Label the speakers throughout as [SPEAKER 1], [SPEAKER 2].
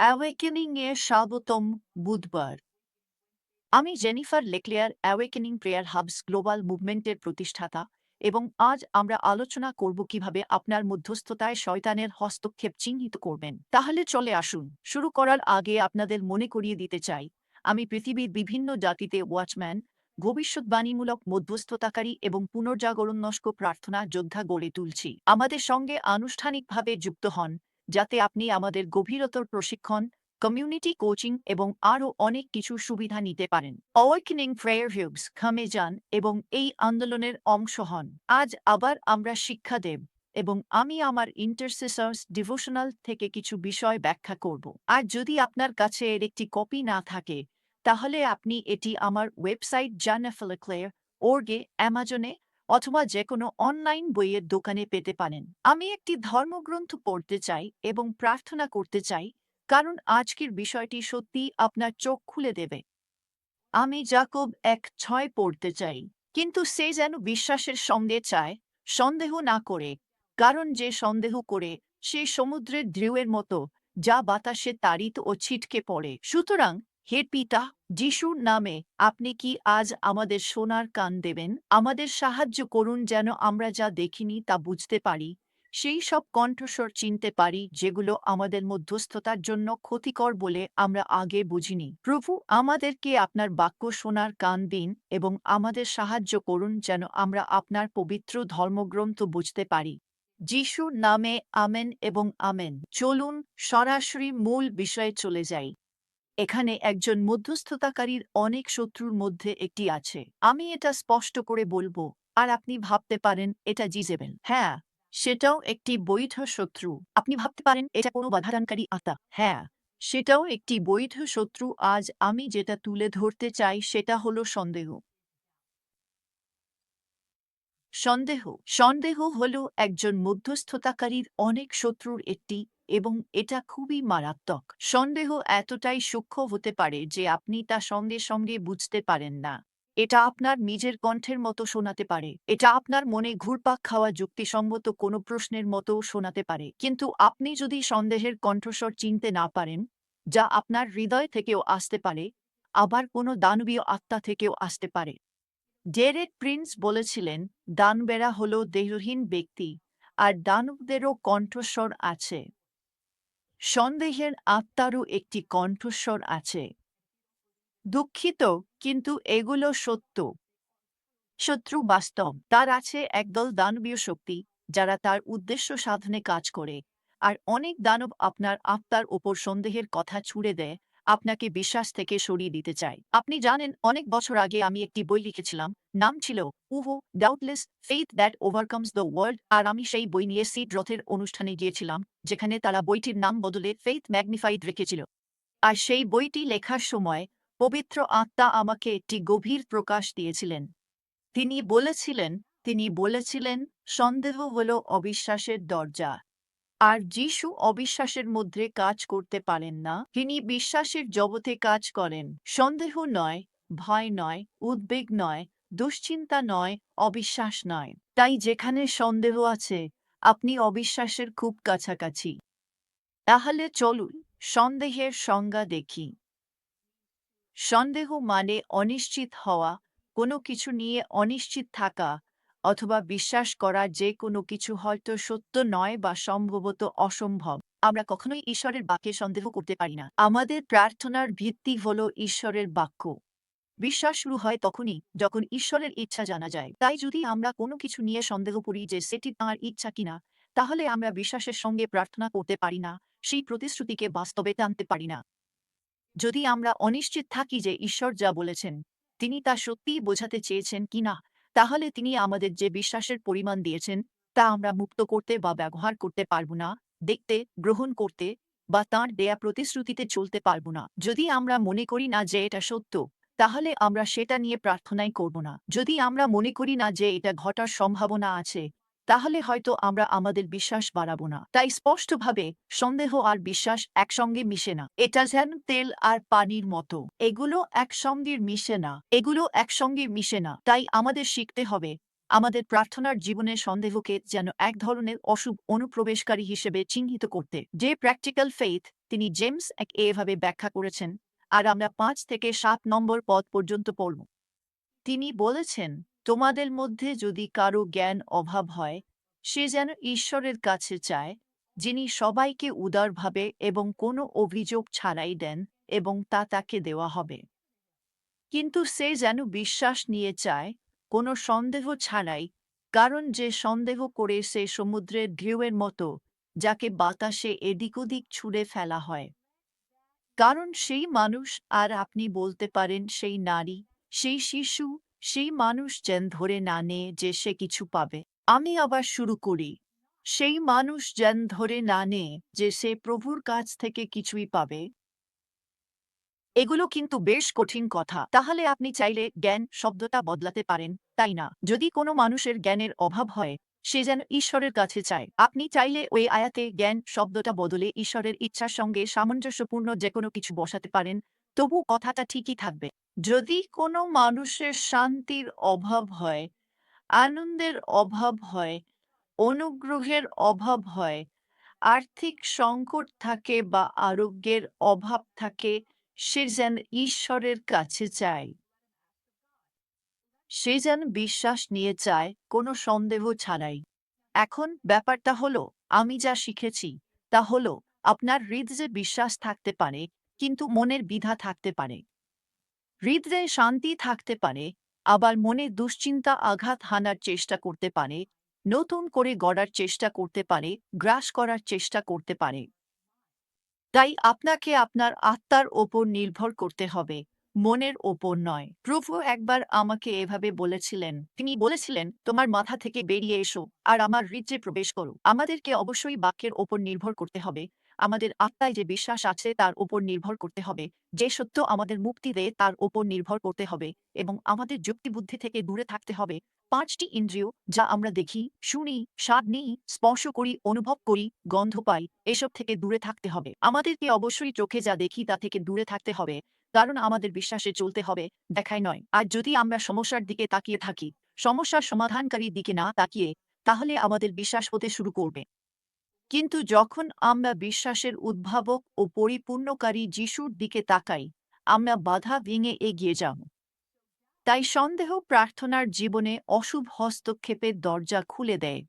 [SPEAKER 1] Awakening এর স্বাগতম বুধবার। আমি Jennifer LeClaire awakening prayer hubs global মুভমেন্টের প্রতিষ্ঠাতা এবং আজ আমরা আলোচনা করব কীভাবে আপনার মধ্যস্থতায় শয়তানের হস্তক্ষেপ চিহ্নিত করবেন। তাহলে চলে আসুন। শুরু করার আগে আপনাদের মনে করিয়ে দিতে চাই, আমি পৃথিবীর বিভিন্ন জাতিতে ওয়াচম্যান, ভবিষ্যৎবাণীমূলক মধ্যস্থতাকারী এবং পুনর্জাগরণনস্ক প্রার্থনা যোদ্ধা গড়ে তুলছি। আমাদের সঙ্গে আনুষ্ঠানিকভাবে যুক্ত হন যাতে আপনি আমাদের গভীরতর প্রশিক্ষণ কমিউনিটি কোচিং এবং আরও অনেক কিছু সুবিধা নিতে পারেন। অওয়েকেনিং প্রেয়ার হিউবস খামে যান এবং এই আন্দোলনের অংশ হন। আজ আবার আমরা শিক্ষা দেব এবং আমি আমার ইন্টারসেসার্স ডিভোশনাল থেকে কিছু বিষয় ব্যাখ্যা করব। আর যদি আপনার কাছে এর একটি কপি না থাকে, তাহলে আপনি এটি আমার ওয়েবসাইট জানাফেলাক্লেয়ার ওর্গে অ্যামাজনে অথবা যে কোনো অনলাইন বইয়ের দোকানে পেতে পারেন। আমি একটি ধর্মগ্রন্থ পড়তে চাই এবং প্রার্থনা করতে চাই, কারণ আজকের বিষয়টি সত্যি আপনার চোখ খুলে দেবে। আমি জাকব এক ছয় পড়তে চাই, কিন্তু সে যেন বিশ্বাসের সঙ্গে চায়, সন্দেহ না করে, কারণ যে সন্দেহ করে, সে সমুদ্রের ঢেউয়ের মতো, যা বাতাসে তাড়িত ও ছিটকে পড়ে। সুতরাং হে পিতা যিশুর নামে আপনি কি আজ আমাদের সোনার কান দেবেন? আমাদের সাহায্য করুন যেন আমরা যা দেখিনি তা বুঝতে পারি। সেই সব কণ্ঠস্বর চিনতে পারি, যেগুলো আমাদের মধ্যস্থতার জন্য ক্ষতিকর বলে আমরা আগে বুঝিনি। প্রভু, আমাদেরকে আপনার বাক্য শোনার কান দিন এবং আমাদের সাহায্য করুন যেন আমরা আপনার পবিত্র ধর্মগ্রন্থ বুঝতে পারি। যিশুর নামে আমেন এবং আমেন। চলুন সরাসরি মূল বিষয়ে চলে যাই। এখানে একজন মধ্যস্থতাকারীর অনেক শত্রুর মধ্যে একটি আছে। আমি এটা স্পষ্ট করে বলব, আর আপনি ভাবতে পারেন এটা জিজেবেল। হ্যাঁ সেটাও একটি বৈধ শত্রু। আপনি ভাবতে পারেন এটা কোনো বাধাদানকারী আতা হ্যাঁ সেটাও একটি বৈধ শত্রু। আজ আমি যেটা তুলে ধরতে চাই সেটা হলো সন্দেহ। সন্দেহ। সন্দেহ হল একজন মধ্যস্থতাকারীর অনেক শত্রুর একটি এবং এটা খুবই মারাত্মক। সন্দেহ এতটাই সূক্ষ্ম হতে পারে যে আপনি তা সঙ্গে সঙ্গে বুঝতে পারেন না। এটা আপনার নিজের কণ্ঠের মতো শোনাতে পারে। এটা আপনার মনে ঘুরপাক খাওয়া যুক্তিসম্মত কোনো প্রশ্নের মতো শোনাতে পারে। কিন্তু আপনি যদি সন্দেহের কণ্ঠস্বর চিনতে না পারেন, যা আপনার হৃদয় থেকেও আসতে পারে, আবার কোনো দানবীয় আত্মা থেকেও আসতে পারে। ডেরেক প্রিন্স বলেছিলেন, দানবেরা হল দেহহীন ব্যক্তি, আর দানবদেরও কণ্ঠস্বর আছে। সন্দেহের আত্মারও একটি কণ্ঠস্বর আছে। দুঃখিত, কিন্তু এগুলো সত্য। শত্রু বাস্তব, তার আছে একদল দানবীয় শক্তি, যারা তার উদ্দেশ্য সাধনে কাজ করে, আর অনেক দানব আপনার আত্মার ওপর সন্দেহের কথা ছুড়ে দেয় আপনাকে বিশ্বাস থেকে সরিয়ে দিতে চায় আপনি জানেন, অনেক বছর আগে আমি একটি বই লিখেছিলাম, নাম ছিল উভো doubtless faith that overcomes the world আর আমি সেই বই নিয়ে সিট রথের অনুষ্ঠানে গিয়েছিলাম, যেখানে তারা বইটির নাম বদলে ফেইথ ম্যাগনিফাইড রেখেছিল। আর সেই বইটি লেখার সময় পবিত্র আত্মা আমাকে একটি গভীর প্রকাশ দিয়েছিলেন। তিনি বলেছিলেন তিনি বলেছিলেন, সন্দেহ হল অবিশ্বাসের দরজা। আর যিশু অবিশ্বাসের মধ্যে কাজ করতে পারেন না, তিনি বিশ্বাসের জগতে কাজ করেন। সন্দেহ নয়, ভয় নয়, উদ্বেগ নয়, দুশ্চিন্তা নয়, অবিশ্বাস নয়। তাই যেখানে সন্দেহ আছে, আপনি অবিশ্বাসের খুব কাছাকাছি। তাহলে চলুন, সন্দেহের সংজ্ঞা দেখি। সন্দেহ মানে অনিশ্চিত হওয়া, কোনো কিছু নিয়ে অনিশ্চিত থাকা অথবা বিশ্বাস করা যে কোনো কিছু হয়তো সত্য নয় বা সম্ভবত অসম্ভব। আমরা কখনোই ঈশ্বরের বাক্যে সন্দেহ করতে পারি না। আমাদের প্রার্থনার ভিত্তি হল ঈশ্বরের বাক্য। বিশ্বাস শুরু হয় তখনই, যখন ঈশ্বরের ইচ্ছা জানা যায়। তাই যদি আমরা কোনো কিছু নিয়ে সন্দেহ করি যে সেটি তাঁর ইচ্ছা কিনা, তাহলে আমরা বিশ্বাসের সঙ্গে প্রার্থনা করতে পারি না, সেই প্রতিশ্রুতিকে বাস্তবে টানতে পারি না। যদি আমরা অনিশ্চিত থাকি যে ঈশ্বর যা বলেছেন, তিনি তা সত্যিই বোঝাতে চেয়েছেন কিনা তাহলে তিনি আমাদের যে বিশ্বাসের পরিমাণ দিয়েছেন, তা আমরা মুক্ত করতে বা ব্যবহার করতে পারব না, দেখতে, গ্রহণ করতে বা তাঁর দেয়া প্রতিশ্রুতিতে চলতে পারব না। যদি আমরা মনে করি না যে এটা সত্য, তাহলে আমরা সেটা নিয়ে প্রার্থনাই করব না। যদি আমরা মনে করি না যে এটা ঘটার সম্ভাবনা আছে তাহলে হয়তো আমরা আমাদের বিশ্বাস বাড়াবো না। তাই স্পষ্টভাবে, সন্দেহ আর বিশ্বাস একসঙ্গে মিশে না। এটা যেন তেল আর পানির মতো। এগুলো একসঙ্গে মিশে না। এগুলো একসঙ্গে মিশে না। তাই আমাদের শিখতে হবে, আমাদের প্রার্থনার জীবনের সন্দেহকে যেন এক ধরনের অশুভ অনুপ্রবেশকারী হিসেবে চিহ্নিত করতে। যে প্র্যাকটিক্যাল ফেইথ, তিনি জেমস এক এভাবে ব্যাখ্যা করেছেন, আর আমরা পাঁচ থেকে সাত নম্বর পদ পর্যন্ত পড়ব। তিনি বলেছেন তোমাদের মধ্যে যদি কারও জ্ঞান অভাব হয়, সে যেন ঈশ্বরের কাছে চায়, যিনি সবাইকে উদারভাবে এবং কোনো অভিযোগ ছাড়াই দেন এবং তা তাকে দেওয়া হবে। কিন্তু সে যেন বিশ্বাস নিয়ে চায়, কোনো সন্দেহ ছাড়াই, কারণ যে সন্দেহ করে সে সমুদ্রের ঢেউয়ের মতো, যাকে বাতাসে এদিক ওদিক ছুঁড়ে ফেলা হয়। কারণ সেই মানুষ, আর আপনি বলতে পারেন সেই নারী, সেই শিশু সেই মানুষ যেন ধরে না নেয় যে সে কিছু পাবে। আমি আবার শুরু করি। সেই মানুষ যেন ধরে না নেয় যে সে প্রভুর কাছ থেকে কিছুই পাবে। এগুলো কিন্তু বেশ কঠিন কথা। তাহলে আপনি চাইলে জ্ঞান শব্দটা বদলাতে পারেন, তাই না? যদি কোনো মানুষের জ্ঞানের অভাব হয়, সে যেন ঈশ্বরের কাছে চায়। আপনি চাইলে ওই আয়াতে জ্ঞান শব্দটা বদলে ঈশ্বরের ইচ্ছার সঙ্গে সামঞ্জস্যপূর্ণ যে কোনো কিছু বসাতে পারেন, তবু কথাটা ঠিকই থাকবে। যদি কোনো মানুষের শান্তির অভাব হয়, আনন্দের অভাব হয়, অনুগ্রহের অভাব হয়, আর্থিক সংকট থাকে বা আরোগ্যের অভাব থাকে, সে যেন ঈশ্বরের কাছে চায়। সে যেন বিশ্বাস নিয়ে চায়, কোনো সন্দেহ ছাড়াই। এখন ব্যাপারটা হলো, আমি যা শিখেছি, তা হলো, আপনার হৃদয়ে বিশ্বাস থাকতে পারে, কিন্তু মনের বিধা থাকতে পারে। হৃদয়ে শান্তি থাকতে পারে, আবার মনে দুশ্চিন্তা আঘাত হানার চেষ্টা করতে পারে, নতুন করে গড়ার চেষ্টা করতে পারে, গ্রাস করার চেষ্টা করতে পারে। তাই আপনাকে আপনার আত্মার ওপর নির্ভর করতে হবে, মনের ওপর নয়। প্রভু একবার আমাকে এভাবে বলেছিলেন, তিনি বলেছিলেন, তোমার মাথা থেকে বেরিয়ে এসো, আর আমার হৃদয়ে প্রবেশ করো। আমাদেরকে অবশ্যই বাক্যের ওপর নির্ভর করতে হবে আমাদের আত্মায় যে বিশ্বাস আছে তার ওপর নির্ভর করতে হবে। যে সত্য আমাদের মুক্তি দেয় তার ওপর নির্ভর করতে হবে এবং আমাদের যুক্তিবুদ্ধি থেকে দূরে থাকতে হবে। পাঁচটি ইন্দ্রিয় যা আমরা দেখি, শুনি, স্বাদ নিই, স্পর্শ করি, অনুভব করি, গন্ধ পাই, এসব থেকে দূরে থাকতে হবে। আমাদেরকে অবশ্যই চোখে যা দেখি তা থেকে দূরে থাকতে হবে, কারণ আমাদের বিশ্বাসে চলতে হবে, দেখায় নয়। আর যদি আমরা সমস্যার দিকে তাকিয়ে থাকি, সমস্যার সমাধানকারীর দিকে না তাকিয়ে, তাহলে আমাদের বিশ্বাস হতে শুরু করবে। কিন্তু যখন আমরা বিশ্বাসের উদ্ভাবক ও পরিপূর্ণকারী যিশুর দিকে তাকাই, আমরা বাধা ভেঙে এগিয়ে যাব। তাই সন্দেহ প্রার্থনার জীবনে অশুভ হস্তক্ষেপের দরজা খুলে দেয়।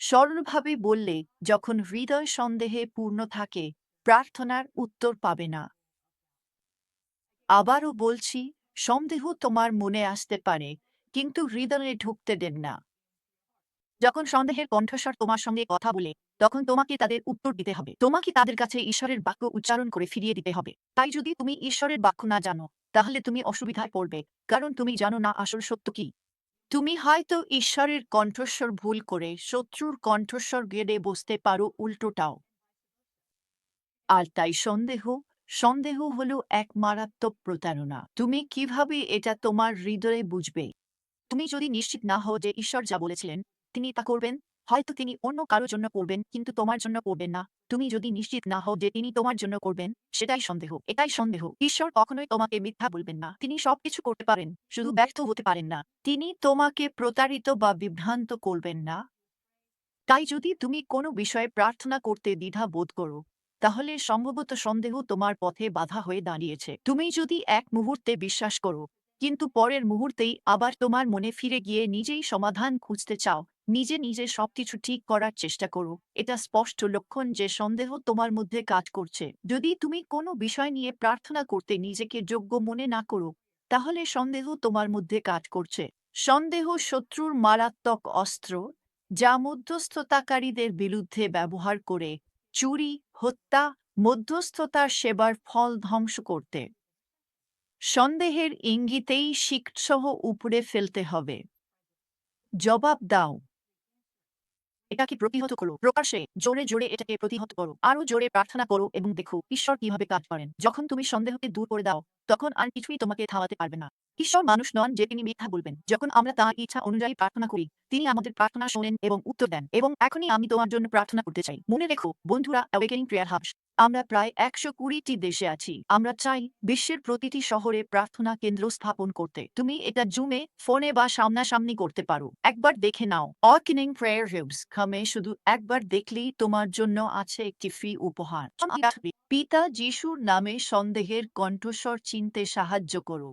[SPEAKER 1] সরলভাবে বললে, যখন হৃদয় সন্দেহে পূর্ণ থাকে, প্রার্থনার উত্তর পাবে না। আবারও বলছি, সন্দেহ তোমার মনে আসতে পারে, কিন্তু হৃদয়ে ঢুকতে দেন না। যখন সন্দেহের কণ্ঠস্বর তোমার সঙ্গে কথা বলে, তখন তোমাকে তাদের উত্তর দিতে হবে। তোমাকে তাদের কাছে ঈশ্বরের বাক্য উচ্চারণ করে ফিরিয়ে দিতে হবে। তাই যদি তুমি ঈশ্বরের বাক্য না জানো, তাহলে তুমি অসুবিধায় পড়বে, কারণ তুমি জানো না আসল সত্য কি। তুমি হয়তো ঈশ্বরের কণ্ঠস্বর ভুল করে শত্রুর কণ্ঠস্বর গেড়ে বসতে পারো উল্টোটাও। আর তাই সন্দেহ সন্দেহ হলো এক মারাত্মক প্রতারণা। তুমি কীভাবে এটা তোমার হৃদয়ে বুঝবে? তুমি যদি নিশ্চিত না হও যে ঈশ্বর যা বলেছিলেন তিনি তা করবেন? হয়তো তিনি অন্য কারোর জন্য করবেন, কিন্তু তোমার জন্য করবেন না। তুমি যদি নিশ্চিত না হও যে তিনি তোমার জন্য করবেন, সেটাই সন্দেহ, এটাই সন্দেহ। ঈশ্বর কখনোই তোমাকে মিথ্যা বলবেন না। তিনি সবকিছু করতে পারেন, শুধু ব্যর্থ হতে পারেন না। তিনি তোমাকে প্রতারিত বা বিভ্রান্ত করবেন না। তাই যদি তুমি কোনো বিষয়ে প্রার্থনা করতে দ্বিধা বোধ করো, তাহলে সম্ভবত সন্দেহ তোমার পথে বাধা হয়ে দাঁড়িয়েছে। তুমি যদি এক মুহূর্তে বিশ্বাস করো, কিন্তু পরের মুহূর্তেই আবার তোমার মনে ফিরে গিয়ে নিজেই সমাধান খুঁজতে চাও নিজে নিজে সবকিছু ঠিক করার চেষ্টা করো। এটা স্পষ্ট লক্ষণ যে সন্দেহ তোমার মধ্যে কাজ করছে। যদি তুমি কোনো বিষয় নিয়ে প্রার্থনা করতে নিজেকে যোগ্য মনে না করো, তাহলে সন্দেহ তোমার মধ্যে কাজ করছে। সন্দেহ শত্রুর মারাত্মক অস্ত্র, যা মধ্যস্থতাকারীদের বিরুদ্ধে ব্যবহার করে চুরি, হত্যা, মধ্যস্থতার সেবার ফল ধ্বংস করতে। সন্দেহের ইঙ্গিতেই শিকসহ উপড়ে ফেলতে হবে। জবাব দাও। এটাকে প্রতিহত করো। প্রকাশ্যে, জোরে জোরে এটাকে প্রতিহত করো। আরও জোরে প্রার্থনা করো এবং দেখো, ঈশ্বর কীভাবে কাজ করেন। যখন তুমি সন্দেহকে দূর করে দাও, তখন আর কিছুই তোমাকে থামাতে পারবে না। ঈশ্বর মানুষ নন যে তিনি মিথ্যা বলবেন। যখন আমরা তাঁর ইচ্ছা অনুযায়ী প্রার্থনা করি, তিনি আমাদের প্রার্থনা শোনেন এবং উত্তর দেন। এবং এখনই আমি তোমার জন্য প্রার্থনা করতে চাই। মনে রেখো, বন্ধুরা অ্যাওয়েকেনিং প্রেয়ার হাউস আমরা প্রায় একশো কুড়িটি দেশে আছি। আমরা চাই বিশ্বের প্রতিটি শহরে প্রার্থনা কেন্দ্র স্থাপন করতে। তুমি এটা জুমে, ফোনে বা সামনাসামনি করতে পারো। একবার দেখে নাও। অর্কিনিং প্রেয়ার হিউবস খামে শুধু একবার দেখলেই তোমার জন্য আছে একটি ফ্রি উপহার। পিতা যিশুর নামে সন্দেহের কণ্ঠস্বর চিনতে সাহায্য করো।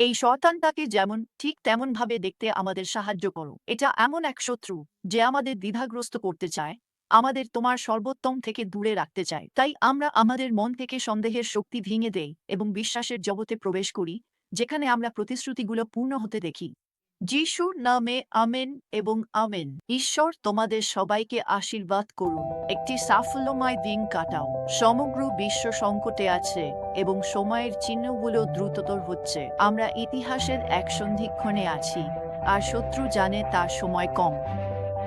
[SPEAKER 1] এই শয়তানটাকে যেমন, ঠিক তেমন ভাবে দেখতে আমাদের সাহায্য করো। এটা এমন এক শত্রু, যে আমাদের দ্বিধাগ্রস্ত করতে চায়। আমাদের তোমার সর্বোত্তম থেকে দূরে রাখতে চায়। তাই আমরা আমাদের মন থেকে সন্দেহের শক্তি ভেঙে দেই এবং বিশ্বাসের জগতে প্রবেশ করি, যেখানে আমরা প্রতিশ্রুতিগুলো পূর্ণ হতে দেখি। যিশুর নামে আমেন এবং আমেন। ঈশ্বর তোমাদের সবাইকে আশীর্বাদ করুন। একটি সাফল্যময় দিন কাটাও। সমগ্র বিশ্ব সংকটে আছে এবং সময়ের চিহ্নগুলো দ্রুততর হচ্ছে। আমরা ইতিহাসের এক সন্ধিক্ষণে আছি, আর শত্রু জানে তার সময় কম।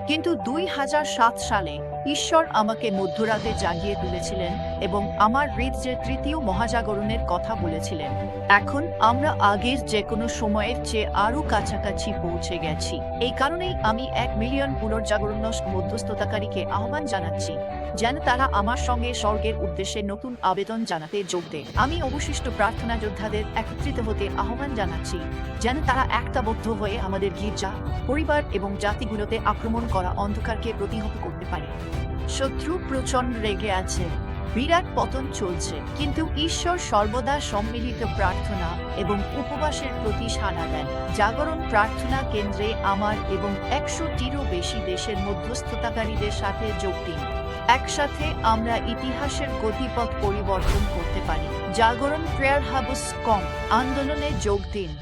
[SPEAKER 1] কিন্তু দুই হাজার সাত সালে ঈশ্বর আমাকে মধ্যরাতে জাগিয়ে তুলেছিলেন এবং আমার হৃদ যে তৃতীয় মহাজাগরণের কথা বলেছিলেন। এখন আমরা আগের যে কোনো সময়ের চেয়ে আরও কাছাকাছি পৌঁছে গেছি। এই কারণেই আমি এক মিলিয়ন পুনর্জাগরণ মধ্যস্থতাকারীকে আহ্বান জানাচ্ছি, যেন তারা আমার সঙ্গে স্বর্গের উদ্দেশ্যে নতুন আবেদন জানাতে যোগ দেয়। আমি অবশিষ্ট প্রার্থনা যোদ্ধাদের একত্রিত হতে আহ্বান জানাচ্ছি, যেন তারা একতাবদ্ধ হয়ে আমাদের গির্জা, পরিবার এবং জাতিগুলোতে আক্রমণ করা অন্ধকারকে প্রতিহত করতে পারে। শত্রু প্রচণ্ড রেগে আছে। বিরাট পতন চলছে, কিন্তু ঈশ্বর সর্বদা সম্মিলিত প্রার্থনা এবং উপবাসের প্রতি সাড়া দেন। জাগরণ প্রার্থনা কেন্দ্রে আমার এবং একশোটিরও বেশি দেশের মধ্যস্থতাকারীদের সাথে যোগ দিন। একসাথে আমরা ইতিহাসের গতিপথ পরিবর্তন করতে পারি। জাগরণ প্রেয়ার হাবস কম, আন্দোলনে যোগ দিন।